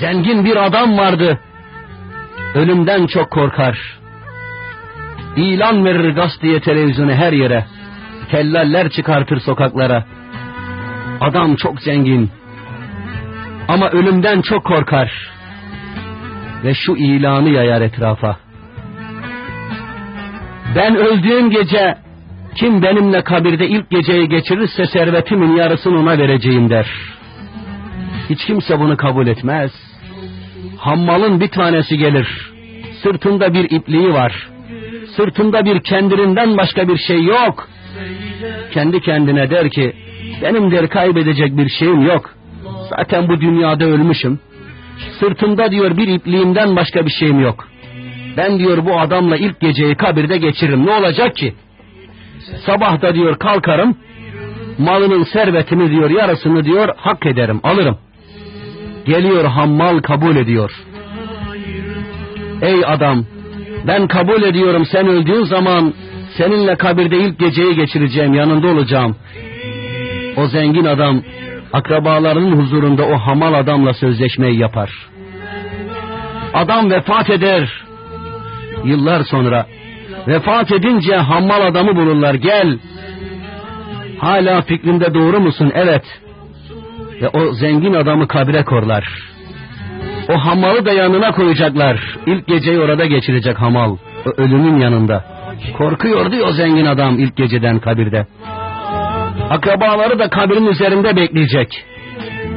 Zengin bir adam vardı. Ölümden çok korkar. İlan verir gazeteye televizyona her yere. Tellaller çıkartır sokaklara. Adam çok zengin. Ama ölümden çok korkar. Ve şu ilanı yayar etrafa. Ben öldüğüm gece kim benimle kabirde ilk geceyi geçirirse servetimin yarısını ona vereceğim der. Hiç kimse bunu kabul etmez. Hammalın bir tanesi gelir. Sırtında bir ipliği var. Sırtında bir kendirinden başka bir şey yok. Kendi kendine der ki, benim der kaybedecek bir şeyim yok. Zaten bu dünyada ölmüşüm. Sırtımda diyor bir ipliğimden başka bir şeyim yok. Ben diyor bu adamla ilk geceyi kabirde geçiririm. Ne olacak ki? Sabah da diyor kalkarım. Malının servetini diyor yarısını diyor hak ederim alırım. Geliyor hammal kabul ediyor. Ey adam ben kabul ediyorum sen öldüğün zaman seninle kabirde ilk geceyi geçireceğim yanında olacağım. O zengin adam akrabalarının huzurunda o hamal adamla sözleşmeyi yapar. Adam vefat eder. Yıllar sonra vefat edince hammal adamı bulurlar gel. Hala fikrinde doğru musun? Evet. Ve o zengin adamı kabre korlar. O hamalı da yanına koyacaklar. İlk geceyi orada geçirecek hamal. O ölümün yanında. Korkuyordu o zengin adam ilk geceden kabirde. Akrabaları da kabrin üzerinde bekleyecek.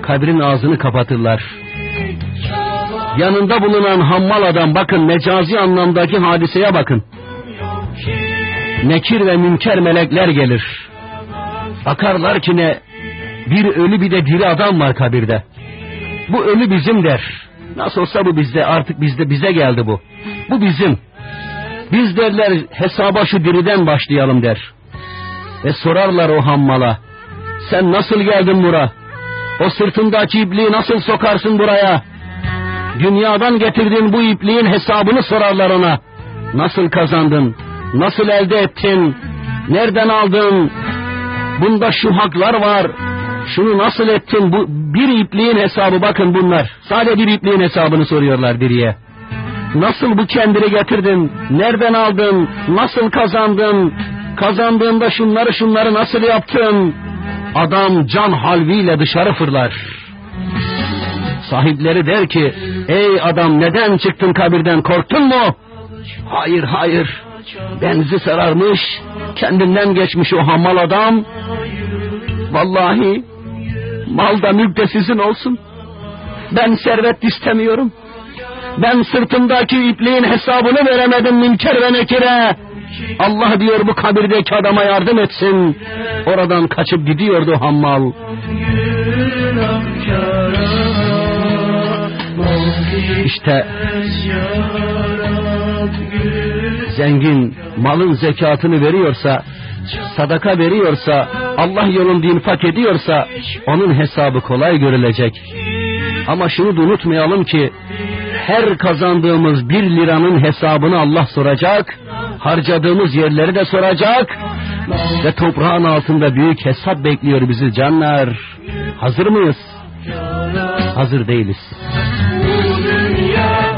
Kabrin ağzını kapatırlar. Yanında bulunan hammal adam bakın mecazi anlamdaki hadiseye bakın. Nekir ve münker melekler gelir. Bakarlar ki ne bir ölü bir de diri adam var kabirde. Bu ölü bizim der. Nasıl olsa bu bizde artık bizde bize geldi bu. Bu bizim. Biz derler hesaba şu diriden başlayalım der. Ve sorarlar o hammala. Sen nasıl geldin bura? O sırtındaki ipliği nasıl sokarsın buraya? Dünyadan getirdiğin bu ipliğin hesabını sorarlar ona. Nasıl kazandın? Nasıl elde ettin? Nereden aldın? Bunda şu haklar var. Şunu nasıl ettin? Bu bir ipliğin hesabı bakın bunlar. Sadece bir ipliğin hesabını soruyorlar biriye. Nasıl bu kendini getirdin? Nereden aldın? Nasıl kazandın? Kazandığında şunları şunları nasıl yaptın? Adam can halviyle dışarı fırlar. Sahipleri der ki, ey adam neden çıktın kabirden korktun mu? Hayır hayır, benzi sararmış, kendinden geçmiş o hamal adam. Vallahi mal da mülk de sizin olsun. Ben servet istemiyorum. Ben sırtımdaki ipliğin hesabını veremedim münker ve nekire. Allah diyor bu kabirdeki adama yardım etsin. Oradan kaçıp gidiyordu hammal. İşte zengin malın zekatını veriyorsa, sadaka veriyorsa, Allah yolunda infak ediyorsa onun hesabı kolay görülecek. Ama şunu da unutmayalım ki her kazandığımız bir liranın hesabını Allah soracak, harcadığımız yerleri de soracak ve toprağın altında büyük hesap bekliyor bizi canlar. Hazır mıyız? Hazır değiliz.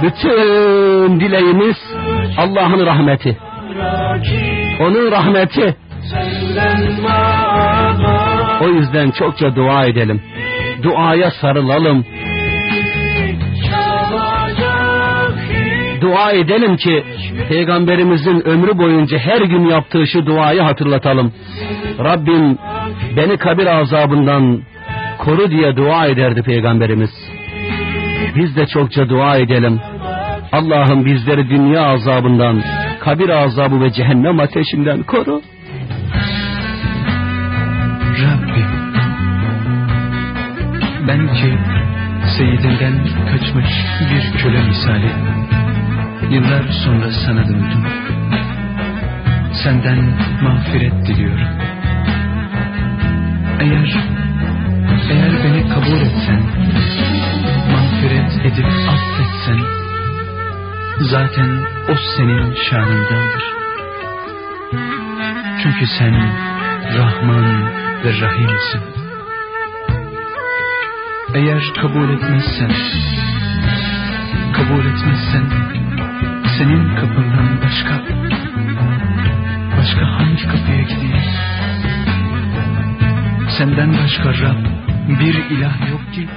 Bütün dileğimiz Allah'ın rahmeti. Onun rahmeti. O yüzden çokça dua edelim. Duaya sarılalım. Dua edelim ki Peygamberimizin ömrü boyunca her gün yaptığı şu duayı hatırlatalım. Rabbim beni kabir azabından koru diye dua ederdi Peygamberimiz. Biz de çokça dua edelim. Allah'ım bizleri dünya azabından, kabir azabı ve cehennem ateşinden koru. Seyidinden kaçmış bir köle misali yıllar sonra sana döndüm. Senden mağfiret diliyorum. Eğer eğer beni kabul etsen, mağfiret edip affetsen, zaten o senin şanındandır. Çünkü sen Rahman ve Rahimsin. Eğer kabul etmezsen, kabul etmezsen, senin kapından başka, başka hangi kapıya gideyim? Senden başka Rab, bir ilah yok ki,